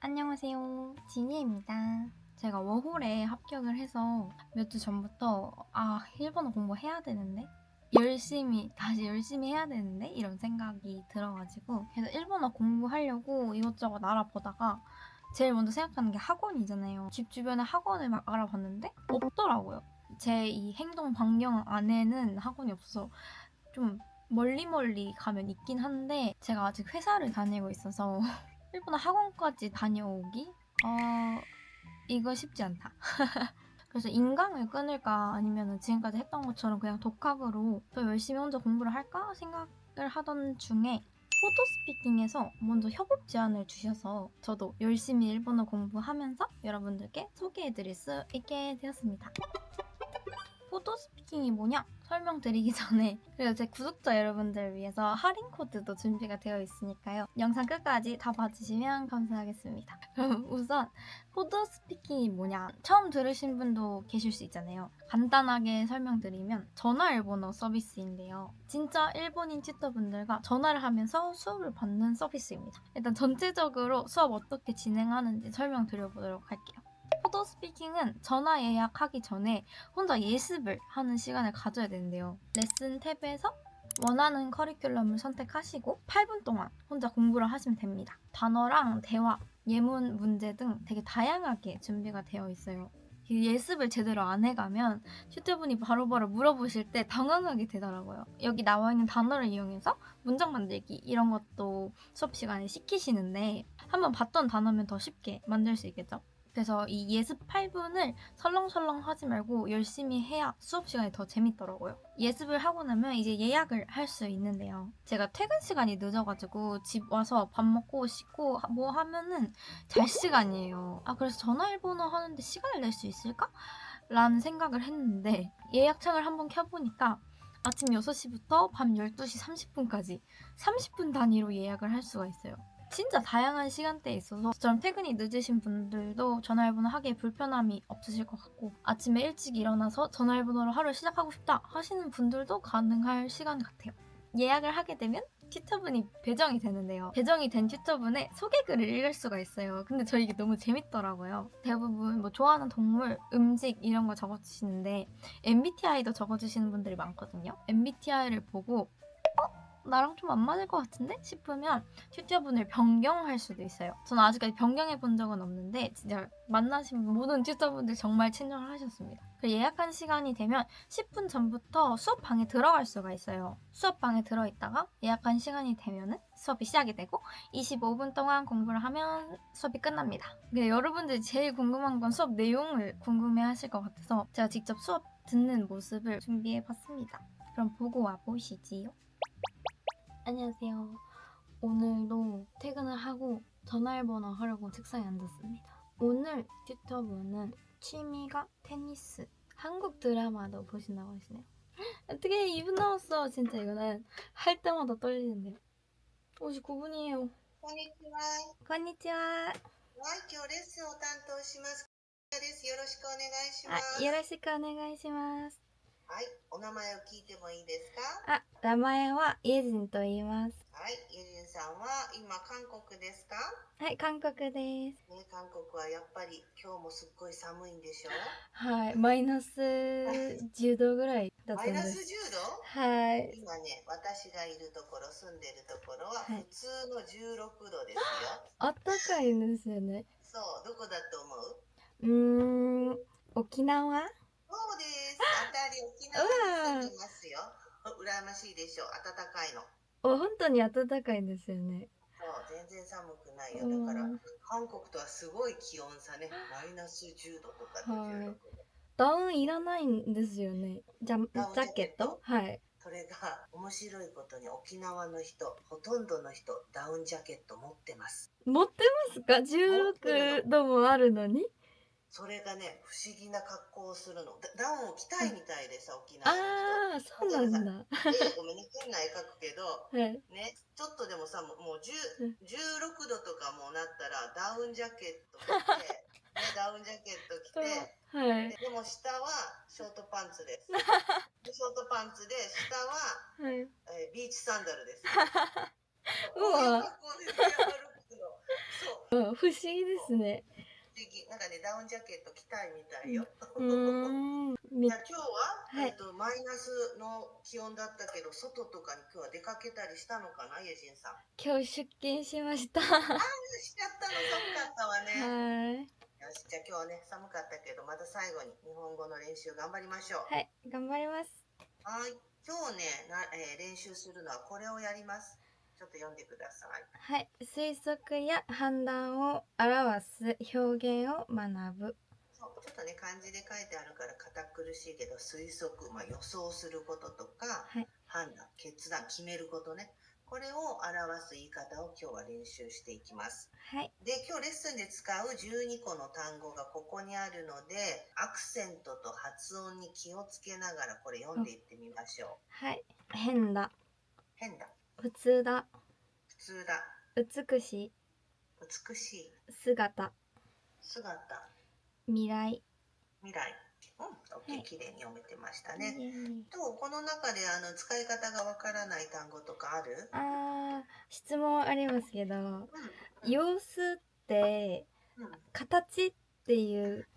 안녕하세요. 지니입니다. 제가 워홀에 합격을 해서 몇 주 전부터 아, 일본어 공부해야 되는데 열심히 다시 열심히 해야 되는데 이런 생각이 들어가지고 그래서 일본어 공부하려고 이것저것 알아보다가 제일 먼저 생각하는 게 학원이잖아요. 집 주변에 학원을 막 알아봤는데 없더라고요. 제 이 행동 반경 안에는 학원이 없어서 좀 멀리 멀리 가면 있긴 한데 제가 아직 회사를 다니고 있어서 일본어 학원까지 다녀오기? 어, 이거 쉽지 않다. 그래서 인강을 끊을까 아니면 지금까지 했던 것처럼 그냥 독학으로 더 열심히 혼자 공부를 할까 생각을 하던 중에 포토 스피킹에서 먼저 협업 제안을 주셔서 저도 열심히 일본어 공부하면서 여러분들께 소개해드릴 수 있게 되었습니다. 포토 스피킹이 뭐냐? 설명드리기 전에 그리고 제 구독자 여러분들 위해서 할인 코드도 준비가 되어 있으니까요. 영상 끝까지 다 봐주시면 감사하겠습니다. 그럼 우선 포토 스피킹이 뭐냐? 처음 들으신 분도 계실 수 있잖아요. 간단하게 설명드리면 전화 일본어 서비스인데요. 진짜 일본인 튜터분들과 전화를 하면서 수업을 받는 서비스입니다. 일단 전체적으로 수업 어떻게 진행하는지 설명드려보도록 할게요. 포토 스피킹은 전화 예약하기 전에 혼자 예습을 하는 시간을 가져야 되는데요. 레슨 탭에서 원하는 커리큘럼을 선택하시고 8분 동안 혼자 공부를 하시면 됩니다. 단어랑 대화, 예문 문제 등 되게 다양하게 준비가 되어 있어요. 이 예습을 제대로 안 해가면 튜터분이 바로바로 물어보실 때 당황하게 되더라고요. 여기 나와 있는 단어를 이용해서 문장 만들기 이런 것도 수업 시간에 시키시는데 한번 봤던 단어면 더 쉽게 만들 수 있겠죠? 그래서 이 예습 8분을 설렁설렁 하지 말고 열심히 해야 수업 시간이 더 재밌더라고요. 예습을 하고 나면 이제 예약을 할 수 있는데요. 제가 퇴근 시간이 늦어가지고 집 와서 밥 먹고 씻고 하- 뭐 하면은 잘 시간이에요. 아, 그래서 전화 일본어 하는데 시간을 낼 수 있을까? 라는 생각을 했는데 예약창을 한번 켜보니까 아침 6시부터 밤 12시 30분까지 30분 단위로 예약을 할 수가 있어요. 진짜 다양한 시간대에 있어서 저처럼 퇴근이 늦으신 분들도 전화일본어 하기에 불편함이 없으실 것 같고 아침에 일찍 일어나서 전화일본어로 하루 시작하고 싶다 하시는 분들도 가능할 시간 같아요. 예약을 하게 되면 튜터분이 배정이 되는데요. 배정이 된 튜터분의 소개글을 읽을 수가 있어요. 근데 저 이게 너무 재밌더라고요. 대부분 뭐 좋아하는 동물, 음식 이런 거 적어주시는데 MBTI도 적어주시는 분들이 많거든요. MBTI를 보고 어? 나랑 좀 안 맞을 것 같은데? 싶으면 튜터분을 변경할 수도 있어요. 저는 아직까지 변경해 본 적은 없는데 진짜 만나신 모든 튜터분들 정말 친절을 하셨습니다. 그리고 예약한 시간이 되면 10분 전부터 수업방에 들어갈 수가 있어요. 수업방에 들어있다가 예약한 시간이 되면은 수업이 시작이 되고 25분 동안 공부를 하면 수업이 끝납니다. 근데 여러분들이 제일 궁금한 건 수업 내용을 궁금해 하실 것 같아서 제가 직접 수업 듣는 모습을 준비해 봤습니다. 그럼 보고 와 보시지요. 안녕하세요. 오늘도 퇴근을 하고 전화일본어 하려고 책상에 앉았습니다. 오늘 튜터분은 취미가 테니스. 한국 드라마도 보신다고 하시네요. 어떻게 2분 남았어. 진짜 이거는 할 때마다 떨리는데요. 59분이에요. こんにちは。 건니치와. はい、今日レッスンを担当します。です。よろしくお願いしま 아, す。 요로시ku 오네가이시마스. はい、お名前を聞いてもいいですか？ 아, 名前はイエジンと言います。はい、ユジンさんは今韓国ですか？はい、韓国です。ね、韓国はやっぱり今日もすっごい寒いんでしょ？はい、マイナス10度ぐらいだったんでマイナスす。10度？はい。今ね、私がいるところ、住んでるところははい普通の16度ですよ。あったかいんですよね。そう、どこだと思う？うーん、沖縄？そうです。当たり沖縄に住んでますよ。羨ましいでしょ暖かいの。お本当に暖かいんですよね。そう全然寒くないようんだから韓国とはすごい気温差ねマイナス10度とかとはい16度ダウンいらないんですよね。じゃ、ジャケット？はい。それが面白いことに沖縄の人ほとんどの人ダウンジャケット持ってます持ってますか ?16 度もあるのに？それがね不思議な格好をするのダダウンを着たいみたいでさ沖縄のああ、そうなんだ。ごめんね変な絵描くけどはい。ねちょっとでもさもうもう10うん16度とかもうなったらダウンジャケット着て、ね、ダウンジャケット着てはい。でも下はショートパンツです。でショートパンツで下は、はい。えービーチサンダルです。うわ。そううん不思議ですね。不思議なんかねダウンジャケット着たいみたいよ、いや今日は、はい。えっとマイナスの気温だったけど外とかに今日は出かけたりしたのかなイェジンさん。今日出勤しました。しちゃったの寒かったわね、はい。よしじゃあ今日はね寒かったけどまた最後に日本語の練習頑張りましょう。はい、頑張ります。はい。今日ねな、えー練習するのはこれをやりますちょっと読んでください。はい、推測や判断を表す表現を学ぶ。そうちょっとね漢字で書いてあるから堅苦しいけど推測、まあ、予想することとか、はい。判断決断決めることね。これを表す言い方を今日は練習していきます。はい、で今日レッスンで使う12個の単語がここにあるのでアクセントと発音に気をつけながらこれ読んでいってみましょう。はい、変だ、変だ普通だ、普通だ。美しい、美しい。姿、姿。未来。未来。うん、OK はい。綺麗に読めてましたね、とこの中であの使い方がわからない単語とかある？あー、質問ありますけど、うん。様子ってうん。形っていう、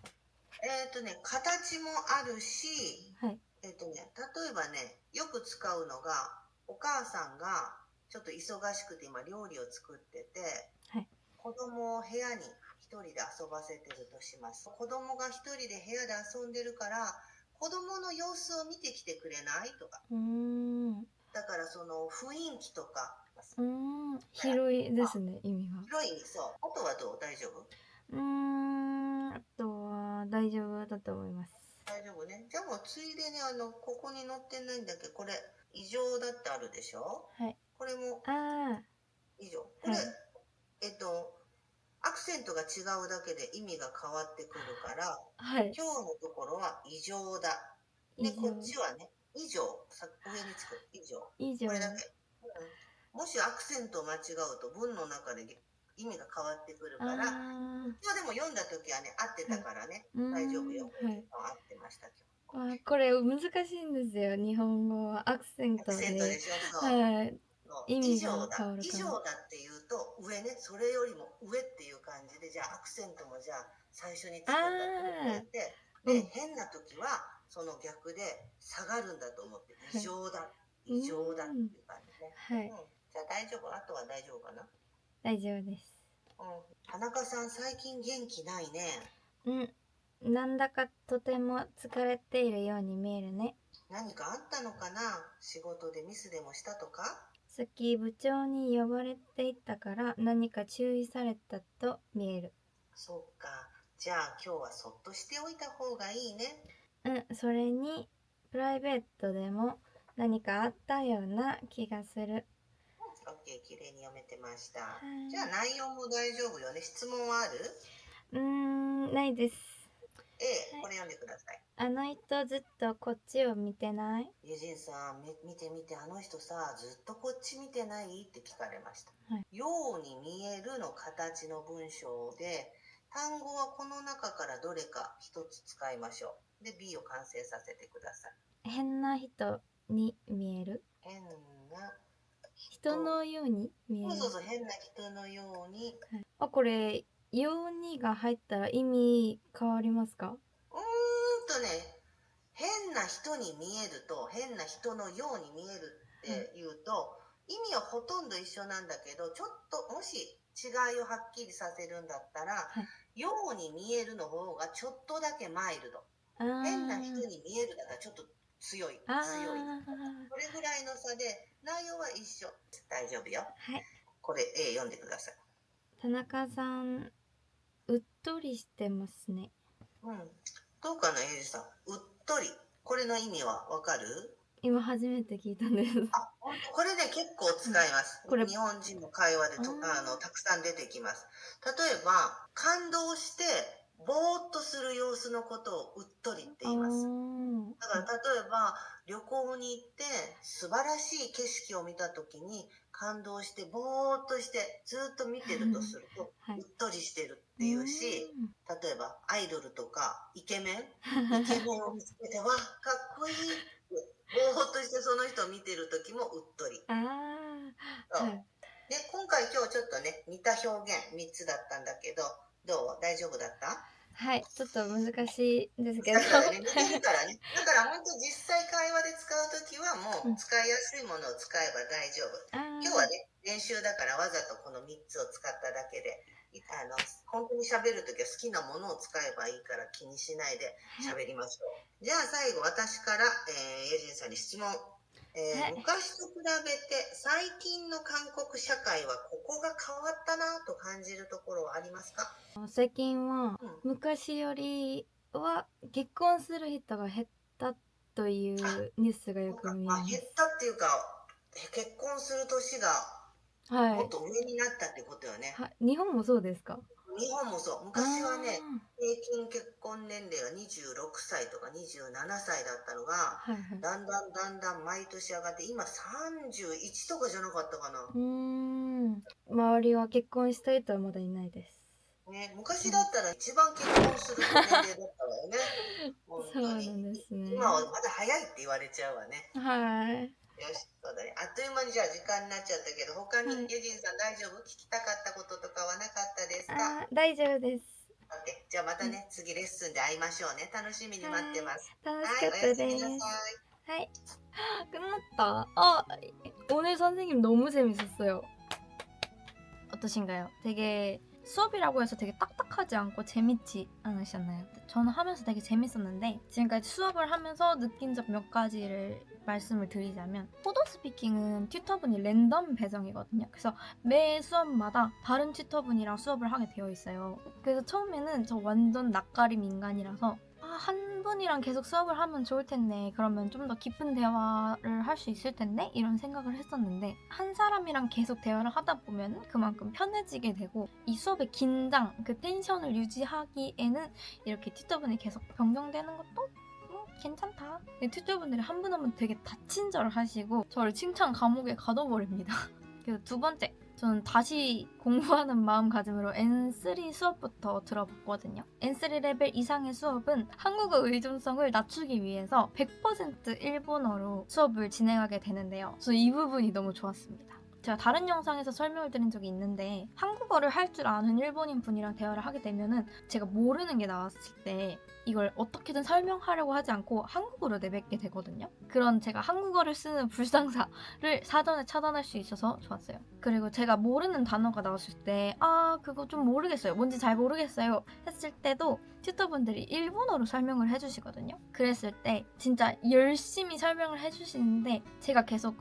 えっ、とね形もあるしはい、えっ、とね例えばねよく使うのがお母さんがちょっと忙しくて今料理を作ってて、はい。子供を部屋に一人で遊ばせてるとします。子供が一人で部屋で遊んでるから子供の様子を見てきてくれないとか。だからその雰囲気とか。ーん、広いですね、意味が。広い？そう。あとはどう？大丈夫？うーん、あとは大丈夫だと思います。大丈夫ね。じゃあもうついでにあのここに載ってないんだけ？どこれ異常だってあるでしょ？はい。これもあ以上これ、はい。えっとアクセントが違うだけで意味が変わってくるからあ、はい。今日のところは異常だ。以上でこっちはね以上さ上につく。以上以上これだけ、うん、もしアクセントを間違うと文の中で意味が変わってくるからあ今でも読んだ時はね合ってたからね、ー大丈夫よ、はい。合ってました今日わこれ難しいんですよ日本語は。アクセントアクセントででしょそう、はい。そう。意味が以上だ。変わるから。以上だっていうと上ねそれよりも上っていう感じでじゃあアクセントもじゃあ最初につくんだってってで、うん。変な時はその逆で下がるんだと思ってはい。異常だ、異常だっていう感じね、はい。うん、じゃあ大丈夫？あとは大丈夫かな？大丈夫です。うん。田中さん最近元気ないね。うんなんだかとても疲れているように見えるね。何かあったのかな？仕事でミスでもしたとか？さっき部長に呼ばれていたから何か注意されたと見える。そうか。じゃあ今日はそっとしておいた方がいいね。うんそれにプライベートでも何かあったような気がする。OK 綺麗に読めてました、い。じゃあ内容も大丈夫よね？質問はある？うーんないですこれ読んでください。あの人ずっとこっちを見てない？ユジンさんみ見て見てあの人さずっとこっち見てないって聞かれました、はい。ように見えるの形の文章で単語はこの中からどれか一つ使いましょう。で B を完成させてください。変な人に見える？変な人。のように見える？そうそうそう変な人のように。あこれ「ように」が入ったら意味変わりますか？うーんとね変な人に見えると変な人のように見えるっていうと、意味はほとんど一緒なんだけどちょっともし違いをはっきりさせるんだったら、ように見えるの方がちょっとだけマイルド。変な人に見えるだからちょっと強い強い。これぐらいの差で内容は一緒。大丈夫よ。はい。これ A 読んでください。田中さんうっとりしてますね。うん。どうかなゆうじさん。うっとり。これの意味はわかる？今初めて聞いたんです。あ、これね結構使います。これ。日本人の会話でとあのたくさん出てきます。例えば感動してぼーっとする様子のことをうっとりって言います。だから例えば旅行に行って素晴らしい景色を見た時に感動してぼーっとしてずっと見てるとするとはい。うっとりしてるっていうし、うん。例えばアイドルとかイケメン？イケメンを見つけてわかっこいいってぼーっとしてその人を見てる時もうっとり。で、今回今日ちょっとね、似た表現3つだったんだけど、どう？大丈夫だった？はい、ちょっと難しいんですけど。だからね、似てるからね。だから本当実際会話で使うときはもうんう使いやすいものを使えば大丈夫。あー今日はね、練習だからわざとこの3つを使っただけで、いあの本当に喋るときは好きなものを使えばいいから気にしないで喋りましょう。じゃあ最後私から、えー、エジンさんに質問。えーはい昔と比べて最近の韓国社会はここが変わったなと感じるところはありますか、最近はうん昔よりは結婚する人が減ったというニュースがよく見えまあ減っす。たっていうか結婚する年がはい。もっと上になったってことよね。は日本もそうですか？日本もそう。昔はね、あ平均結婚年齢が26歳とか27歳だったのが、ーはいはい。だんだんだんだん毎年上がって、今31とかじゃなかったかな。うーん。周りは結婚したい人はまだいないです。ね、昔だったら一番結婚する年齢だったわよね。本当に。ですね。今はまだ早いって言われちゃうわね。はい。よし、そうだね。あっという間にじゃあ時間になっちゃったけど、他にはいユジンさん大丈夫聞きたかったこととかはなかったですかあー大丈夫です。 OK じゃあまたね、次レッスンで会いましょうね。楽しみに待ってます。楽しはい、かったです。おやすみなさい。 하이. 끝났다. 아, 오늘 선생님 너무 재밌었어요. 어떠신가요? 되게 수업이라고 해서 되게 딱딱하지 않고 재밌지 않으셨나요? 저는 하면서 되게 재밌었는데 지금까지 수업을 하면서 느낀 점 몇 가지를 말씀을 드리자면 포도 스피킹은 튜터분이 랜덤 배정이거든요. 그래서 매 수업마다 다른 튜터분이랑 수업을 하게 되어 있어요. 그래서 처음에는 저 완전 낯가림 인간이라서 아, 한 분이랑 계속 수업을 하면 좋을 텐데 그러면 좀 더 깊은 대화를 할 수 있을 텐데 이런 생각을 했었는데 한 사람이랑 계속 대화를 하다 보면 그만큼 편해지게 되고 이 수업의 긴장, 그 텐션을 유지하기에는 이렇게 튜터분이 계속 변경되는 것도 음, 괜찮다. 튜터분들이 한 분 한 분 되게 다 친절하시고 저를 칭찬 감옥에 가둬버립니다. 그래서 두 번째, 저는 다시 공부하는 마음가짐으로 N3 수업부터 들어봤거든요. N3 레벨 이상의 수업은 한국어 의존성을 낮추기 위해서 100% 일본어로 수업을 진행하게 되는데요. 그래서 이 부분이 너무 좋았습니다. 제가 다른 영상에서 설명을 드린 적이 있는데 한국어를 할 줄 아는 일본인 분이랑 대화를 하게 되면은 제가 모르는 게 나왔을 때 이걸 어떻게든 설명하려고 하지 않고 한국어로 내뱉게 되거든요. 그런 제가 한국어를 쓰는 불상사를 사전에 차단할 수 있어서 좋았어요. 그리고 제가 모르는 단어가 나왔을 때, 아, 그거 좀 모르겠어요. 뭔지 잘 모르겠어요. 했을 때도 튜터분들이 일본어로 설명을 해주시거든요. 그랬을 때 진짜 열심히 설명을 해주시는데 제가 계속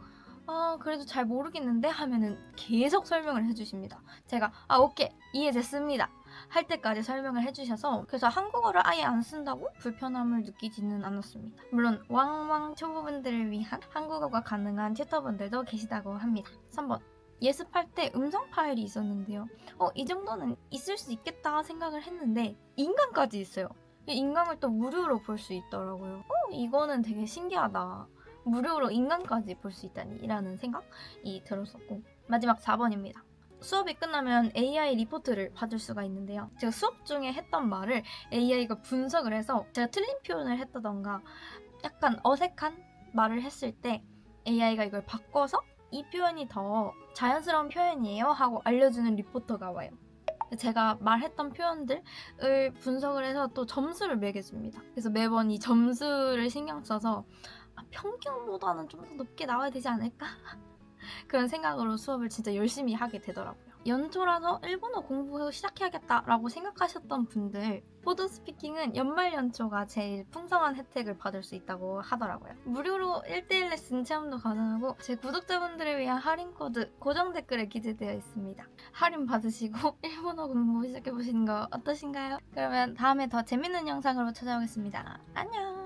아, 그래도 잘 모르겠는데 하면은 계속 설명을 해주십니다. 제가, 아, 오케이. 이해됐습니다. 할 때까지 설명을 해주셔서 그래서 한국어를 아예 안 쓴다고 불편함을 느끼지는 않았습니다. 물론 왕왕 초보분들을 위한 한국어가 가능한 튜터분들도 계시다고 합니다. 3번 예습할 때 음성 파일이 있었는데요. 어, 이 정도는 있을 수 있겠다 생각을 했는데 인강까지 있어요. 이 인강을 또 무료로 볼 수 있더라고요. 어, 이거는 되게 신기하다. 무료로 인강까지 볼 수 있다니라는 생각이 들었었고 마지막 4번입니다. 수업이 끝나면 AI 리포트를 받을 수가 있는데요. 제가 수업 중에 했던 말을 AI가 분석을 해서 제가 틀린 표현을 했다던가 약간 어색한 말을 했을 때 AI가 이걸 바꿔서 이 표현이 더 자연스러운 표현이에요 하고 알려주는 리포터가 와요. 제가 말했던 표현들을 분석을 해서 또 점수를 매겨줍니다. 그래서 매번 이 점수를 신경 써서 아, 평균보다는 좀 더 높게 나와야 되지 않을까? 그런 생각으로 수업을 진짜 열심히 하게 되더라고요. 연초라서 일본어 공부 시작해야겠다라고 생각하셨던 분들 포드 스피킹은 연말 연초가 제일 풍성한 혜택을 받을 수 있다고 하더라고요. 무료로 1대1 레슨 체험도 가능하고 제 구독자분들을 위한 할인 코드 고정 댓글에 기재되어 있습니다. 할인 받으시고 일본어 공부 시작해 보시는 거 어떠신가요? 그러면 다음에 더 재밌는 영상으로 찾아오겠습니다. 안녕!